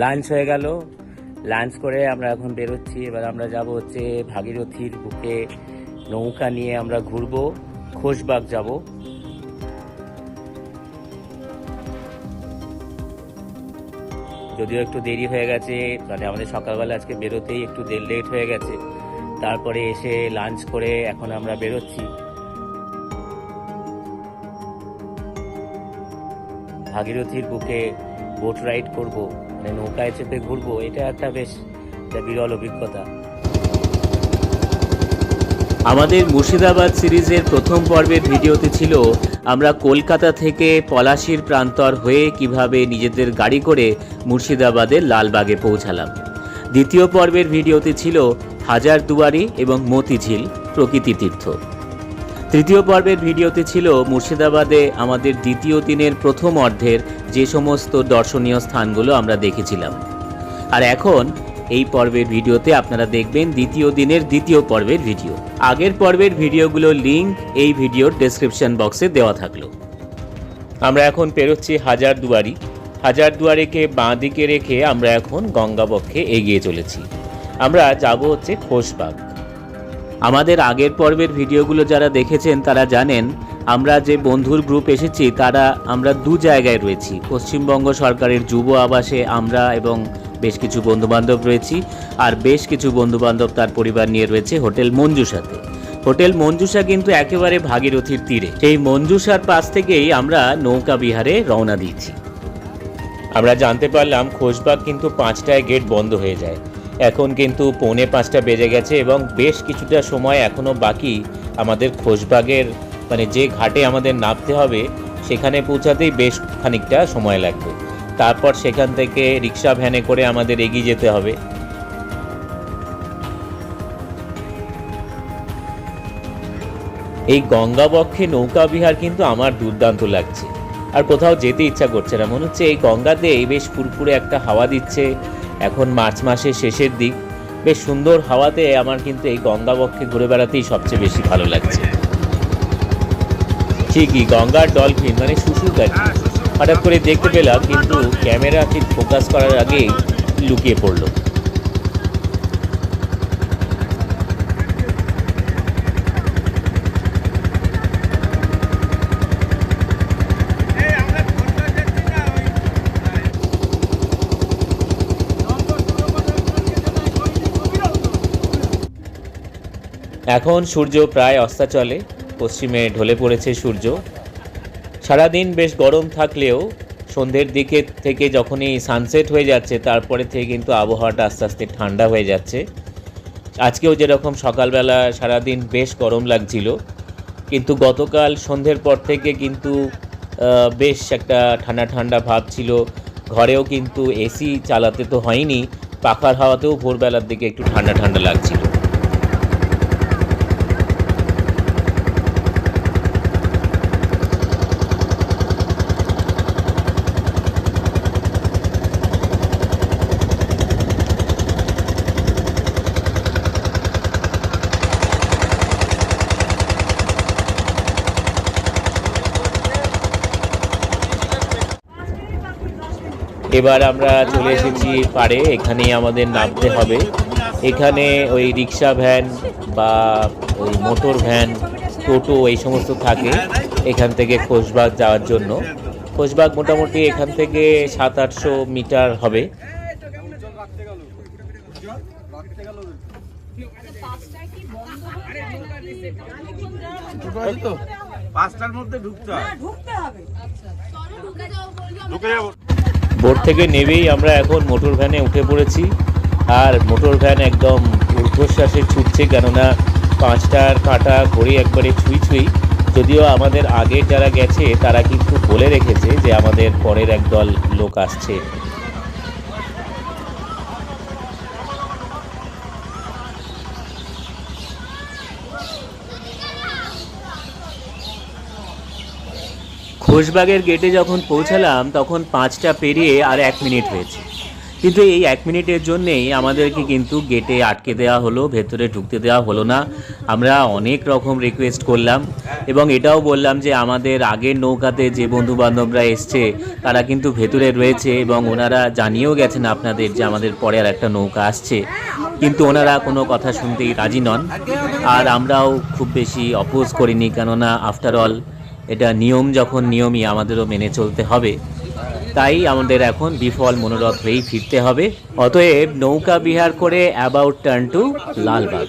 Lunch হয়ে গেল। Lunch করে আমরা এখন বেরোচ্ছি। এবার আমরা যাব হচ্ছে ভাগীরথীর বুকে নৌকা নিয়ে আমরা ঘুরবো। খোশবাগ যাব। যদিও একটু দেরি হয়ে গেছে মানে আমাদের সকালবেলা আজকে বেরোতেই একটু লেট হয়ে গেছে। তারপরে এসে লাঞ্চ করে এখন আমরা বেরোচ্ছি। ভাগীরথীর বুকে বোট রাইড করব মানে নৌকায় চেপে ঘুরবো, এটা একটা বেশ বিরল অভিজ্ঞতা। আমাদের মুর্শিদাবাদ সিরিজের প্রথম পর্বের ভিডিওতে ছিল, আমরা কলকাতা থেকে পলাশির প্রান্তর হয়ে কীভাবে নিজেদের গাড়ি করে মুর্শিদাবাদের লালবাগে পৌঁছালাম। দ্বিতীয় পর্বের ভিডিওতে ছিল হাজার দুয়ারি এবং মতিঝিল প্রকৃতি তীর্থ। তৃতীয় পর্বের ভিডিওতে ছিল মুর্শিদাবাদে আমাদের দ্বিতীয় দিনের প্রথম অর্ধের যে সমস্ত দর্শনীয় স্থানগুলো আমরা দেখেছিলাম। আর এখন এই পর্বের ভিডিওতে আপনারা দেখবেন দ্বিতীয় দিনের দ্বিতীয় পর্বের ভিডিও। আগের পর্বের ভিডিওগুলোর লিঙ্ক এই ভিডিওর ডেসক্রিপশন বক্সে দেওয়া থাকল। আমরা এখন পেরোচ্ছি হাজারদুয়ারি। হাজারদুয়ারিকে বাঁ দিকে রেখে আমরা এখন গঙ্গাবক্ষে এগিয়ে চলেছি। আমরা যাব হচ্ছে খোশবাগ আমাদের আগের পর্বের ভিডিওগুলো যারা দেখেছেন তারা জানেন, আমরা যে বন্ধুর গ্রুপ এসেছি, তারা আমরা দু জায়গায় রয়েছি। পশ্চিমবঙ্গ সরকারের যুব আবাসে আমরা এবং বেশ কিছু বন্ধুবান্ধব রয়েছি আর বেশ কিছু বন্ধুবান্ধব তার পরিবার নিয়ে রয়েছে হোটেল মঞ্জুসাতে। হোটেল মঞ্জুসা কিন্তু একেবারে ভাগীরথীর তীরে। সেই মঞ্জুসার পাশ থেকেই আমরা নৌকা বিহারে রওনা দিয়েছি। আমরা জানতে পারলাম, খোশবাগ কিন্তু পাঁচটায় গেট বন্ধ হয়ে যায়। এখন কিন্তু পৌনে পাঁচটা বেজে গেছে এবং বেশ কিছুটা সময় এখনও বাকি আমাদের খোশবাগের মানে যে ঘাটে আমাদের নামতে হবে, সেখানে পৌঁছাতেই বেশ খানিকটা সময় লাগবে। তারপর সেখান থেকে রিক্সা ভ্যানে করে আমাদের এগিয়ে যেতে হবে। এই গঙ্গাবক্ষে নৌকা বিহার কিন্তু আমার দুর্দান্ত লাগছে। আর কোথাও যেতে ইচ্ছা করছে না। মনে হচ্ছে এই গঙ্গাতে এই বেশ ফুরফুরে একটা হাওয়া দিচ্ছে। এখন মার্চ মাসের শেষের দিক। বেশ সুন্দর হাওয়াতে আমার কিন্তু এই গঙ্গাবক্ষে ঘুরে বেড়াতেই সবচেয়ে বেশি ভালো লাগছে। ঠিকই, গঙ্গার ডলফিন মানে শুশুর পাখি হঠাৎ করে দেখতে পেলাম কিন্তু ক্যামেরা ঠিক ফোকাস করার আগেই লুকিয়ে পড়ল। এখন সূর্য প্রায় অস্তাচলে, পশ্চিমে ঢলে পড়েছে সূর্য। সারাদিন বেশ গরম থাকলেও সন্ধ্যের দিকে থেকে যখনই সানসেট হয়ে যাচ্ছে, তারপরে থেকে কিন্তু আবহাওয়াটা আস্তে আস্তে ঠান্ডা হয়ে যাচ্ছে। আজকেও যেরকম সকালবেলা সারাদিন বেশ গরম লাগছিল, কিন্তু গতকাল সন্ধ্যের পর থেকে কিন্তু বেশ একটা ঠান্ডা ঠান্ডা ভাব ছিল। ঘরেও কিন্তু এসি চালাতে তো হয়নি, পাখার হাওয়াতেও ভোরবেলার দিকে একটু ঠান্ডা ঠান্ডা লাগছিল। এবার আমরা চলে এসেছি পাড়ে এখানে আমাদের নামতে হবে। এখানে ওই রিক্সা ভ্যান বা ওই মোটর ভ্যান টোটো এই সমস্ত থাকে এখান থেকে খোশবাগ যাওয়ার জন্য। খোশবাগ মোটামুটি এখান থেকে সাত আটশো মিটার হবে। পাঁচটার মধ্যে ঢুকতে হয়। ঢুকে যাব। বোট থেকে নেবেই আমরা এখন মোটর ভ্যানে উঠে পড়েছি। আর মোটর ভ্যান একদম ঊর্ধ্বশ্বাসে ছুটছে, কেননা পাঁচটার কাঁটা ঘড়ি একবারে ছুঁই ছুঁই। যদিও আমাদের আগে যারা গেছে, তারা কিন্তু বলে রেখেছে যে আমাদের পরের একদল লোক আসছে। খোশবাগের গেটে যখন পৌঁছালাম, তখন পাঁচটা পেরিয়ে আর এক মিনিট হয়েছে। কিন্তু এই এক মিনিটের জন্যেই আমাদেরকে কিন্তু গেটে আটকে দেওয়া হলো, ভেতরে ঢুকতে দেওয়া হলো না। আমরা অনেক রকম রিকোয়েস্ট করলাম এবং এটাও বললাম যে আমাদের আগের নৌকাতে যে বন্ধু বান্ধবরা এসছে, তারা কিন্তু ভেতরে রয়েছে এবং ওনারা জানিয়েও গেছেন আপনাদের যে আমাদের পরে আর একটা নৌকা আসছে। কিন্তু ওনারা কোনো কথা শুনতেই রাজি নন। আর আমরাও খুব বেশি অপোজ করিনি, কেননা আফটার অল এটা নিয়ম যখন নিয়মই আমাদেরও মেনে চলতে হবে, তাই আমাদের এখন বিফল মনোরথ হয়েই ফিরতে হবে। অতএব নৌকা বিহার করে অ্যাবাউট টার্ন টু লালবাগ।